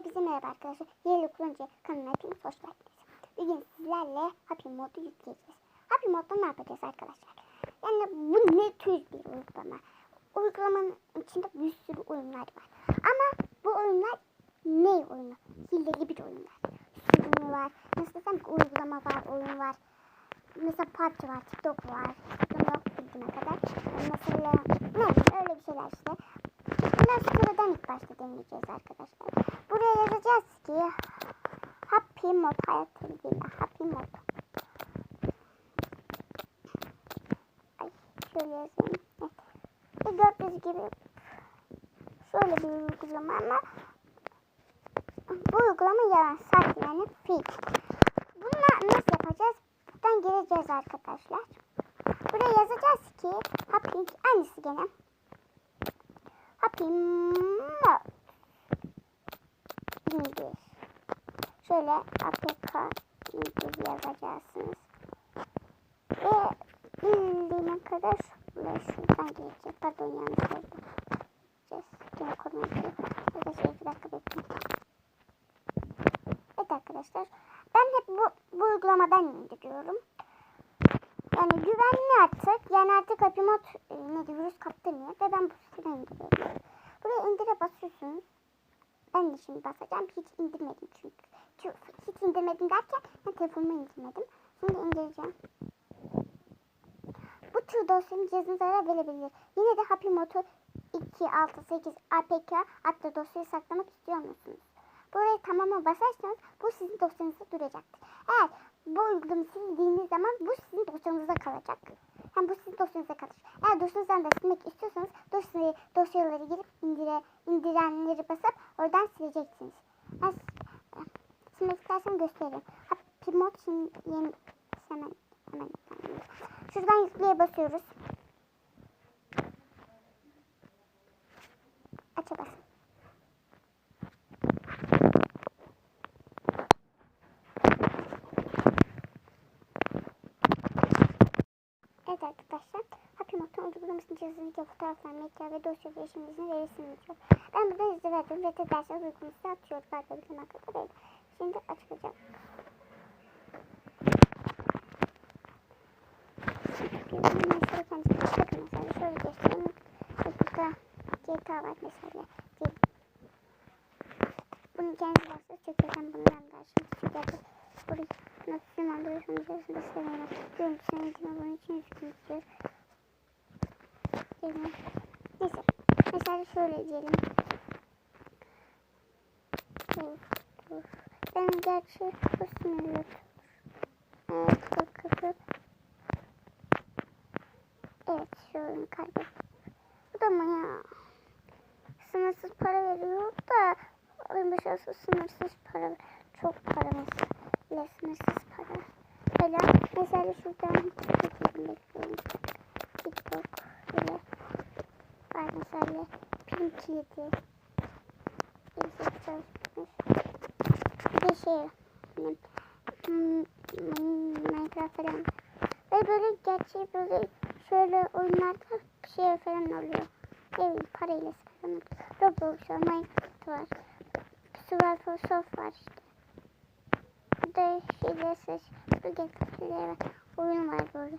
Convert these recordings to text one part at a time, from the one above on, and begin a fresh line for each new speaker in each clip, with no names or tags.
Hepinize merhaba arkadaşlar. Yeni kullanıcı kanalına hepiniz hoş geldiniz. Bugün sizlerle Happy Mod'u yükleyeceğiz. Happy Mod'da ne yapacağız arkadaşlar? Yani bu ne tür bir uygulama? Uygulamanın içinde bir sürü oyunlar var. Ama bu oyunlar ne oyunu? Hileli bir oyunlar. Sürümü var. Nasıl desem uygulama var, oyun var. Mesela PUBG var, TikTok var. TikTok yok bildiğime kadar. Mesela ne öyle bir şeyler işte. İlk başta deneyeceğiz arkadaşlar. Buraya yazacağız ki Happy Mod hayat ilgili Happy Mod. Ay şöyle yazayım. Evet. Ve gördüğünüz gibi şöyle bir uygulama ama bu uygulama yalan sahte yani fake. Bunu nasıl yapacağız? Buradan gireceğiz arkadaşlar. Buraya yazacağız ki Happy aynısı gene. Mod indir. Şöyle APK indir yazacaksınız. Ve indiğine kadar şuraya şuradan gelecek. Pardon yanlış oldu. Gene konuyu. Arkadaşlar iki dakika bekleyin. Evet arkadaşlar. Ben hep bu, bu uygulamadan indiriyorum. Güvenli artık. Yani artık Happy Mod e, ne diyor, virüs kaptırmıyor. Ve ben bu siteden indiriyorum. Buraya indire basıyorsunuz. Ben de şimdi basacağım. Hiç indirmedim çünkü. Çünkü hiç indirmedim derken ben telefonumu indirmedim. Şimdi indireceğim. Bu tür dosyanın cihazınıza verebilir. Yine de Happy Mod'u 2, 6, 8, APK adlı dosyayı saklamak istiyor musunuz? Burayı tamama basarsanız bu sizin dosyanızda duracaktır. Eğer bu uygulamayı sildiğiniz zaman bu sizin dosyanızda kalacak. Hem bu sizin dosyanızda kalır. Eğer dosyanızdan da silmek istiyorsanız dosyayı, dosyaları girip indire, indirenleri basıp oradan sileceksiniz. Ben s- silmek istersem göstereyim. Happy Mod şimdi yeni hemen hemen yüklendim. Şuradan yükleye basıyoruz. Aça basın. Evet arkadaşlar, Happy Mod'un cihazınızda fotoğraflar, medya ve dosya değişimimizin verisini yazıyor. Ben buradan izle verdim ve tek dersler uygulaması atıyor. Şimdi açacağım. Mesela kendi bakın mesela şöyle göstereyim. Burada GTA var mesela. Bunun kendi varsa çekelim bundan da şimdi çıkacak. Burayı nasıl alıyorsunuz içerisinde seviyorum. Görüntüsünün içine bunun için yüklüyoruz. Gelin. Neyse. Mesela dur. Ben gerçi bu sınırlı. Evet bakıp. Evet şu oyunu. Bu da mı ya? Sınırsız para veriyor da oyun başarısı sınırsız para çok paramız ile sınırsız para. Böyle mesela şuradan çekelim bekliyorum. TikTok böyle var mesela pin kilidi. İzle çalışmış. Bir de şey hani, hmm, hmm, Minecraft falan. Ve böyle gerçeği böyle şöyle oyunlarda şey falan oluyor. Ne parayla oluyor. Roblox var, Minecraft var. Survival Soft var işte. Bir de şeyler ses, bu getiriler var. Oyun var böyle.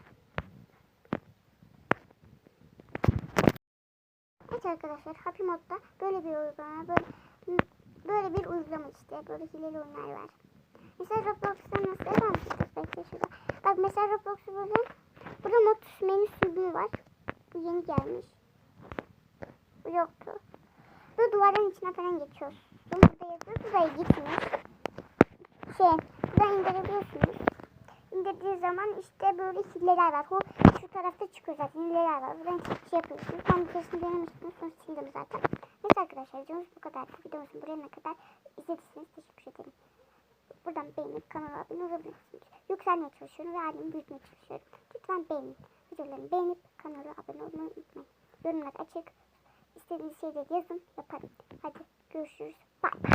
Evet arkadaşlar Happy Mod'da böyle bir uygulama, böyle, böyle bir uygulama işte. Böyle hileli oyunlar var. Mesela Roblox'ta nasıl? Bekle şurada. Bak mesela Roblox'u buldum. Burada mod menüsü bir var. Bu yeni gelmiş. Bu yoktu. Bu duvarın içine falan geçiyorsun. Burada yazıyor. Buraya gitmiş. Şey, buradan indirebiliyorsunuz. İndirdiği zaman işte böyle hilleler var. Tarafta çıkıyor zaten hilleler var. Buradan şey yapıyorsunuz. Ben bir keresini denemiştim. Sonra sildim zaten. Neyse arkadaşlar videomuz bu kadar. Videomuzun buraya ne kadar izlediyseniz teşekkür ederim. Buradan beğenip kanala abone olabilirsiniz. Yükselmeye çalışıyorum ve halimi büyütmeye çalışıyorum. Lütfen beğenin. Videolarımı beğenip kanala abone olmayı unutmayın. Yorumlar açık. İstediğiniz şeyleri yazın yaparım. Hadi görüşürüz. Bye.